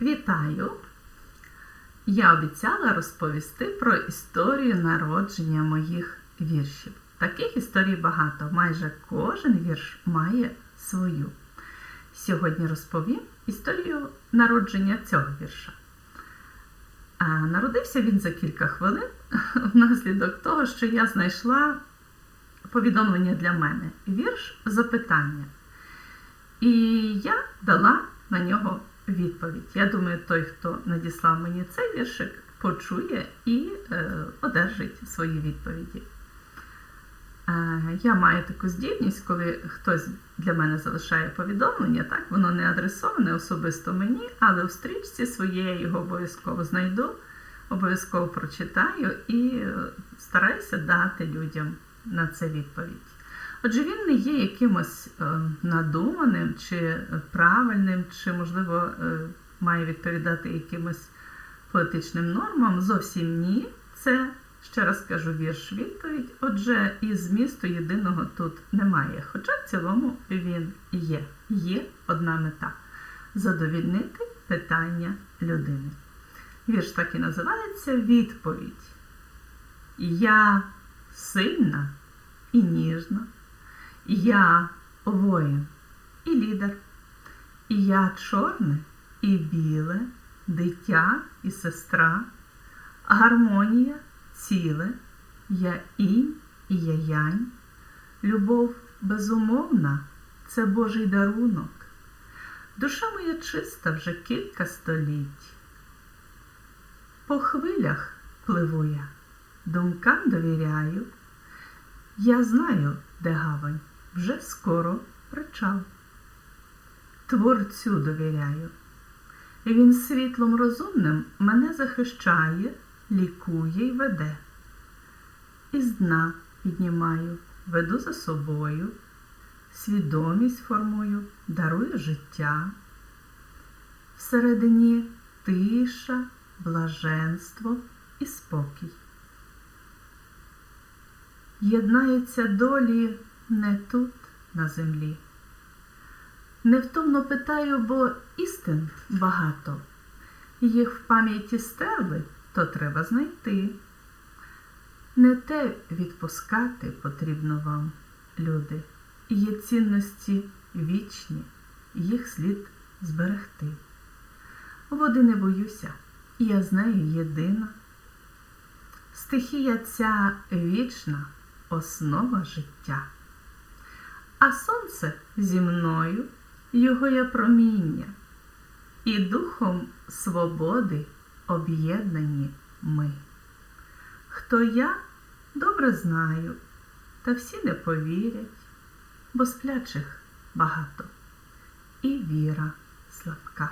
Вітаю! Я обіцяла розповісти про історію народження моїх віршів. Таких історій багато. Майже кожен вірш має свою. Сьогодні розповім історію народження цього вірша. А народився він за кілька хвилин внаслідок того, що я знайшла повідомлення для мене. Вірш запитання. І я дала на нього відповідь. Я думаю, той, хто надіслав мені цей віршик, почує і е, одержить свої відповіді. Е, я маю таку здібність, коли хтось для мене залишає повідомлення, так, воно не адресоване особисто мені, але в стрічці своєї його обов'язково знайду, обов'язково прочитаю і е, стараюся дати людям на це відповідь. Отже, він не є якимось е, надуманим чи правильним, чи, можливо, е, має відповідати якимось поетичним нормам. Зовсім ні. Це, ще раз кажу, вірш відповідь. Отже, і змісту єдиного тут немає. Хоча в цілому він є. Є одна мета задовільнити питання людини. Вірш так і називається Відповідь. Я сильна і ніжна. Я воїн і лідер. І я чорне і біле, дитя і сестра, гармонія ціле, я інь і я янь. Любов безумовна це Божий дарунок. Душа моя чиста вже кілька століть. По хвилях пливу я, думкам довіряю. Я знаю, де гавань, вже скоро причал. Творцю довіряю. Він світлом розумним мене захищає, лікує й веде. Із дна піднімаю, веду за собою, свідомість формую, дарую життя. Всередині тиша, блаженство і спокій. Єднаються долі не тут, на землі. Невтомно питаю, бо істин багато. Їх в пам'яті стерли, то треба знайти. Не те відпускати потрібно вам, люди. Є цінності вічні, їх слід зберегти. Води не боюся, я з нею єдина. Стихія ця вічна основа життя. А сонце зі мною, його я проміння, і духом свободи об'єднані ми. Хто я, добре знаю, та всі не повірять, бо сплячих багато, і віра слабка.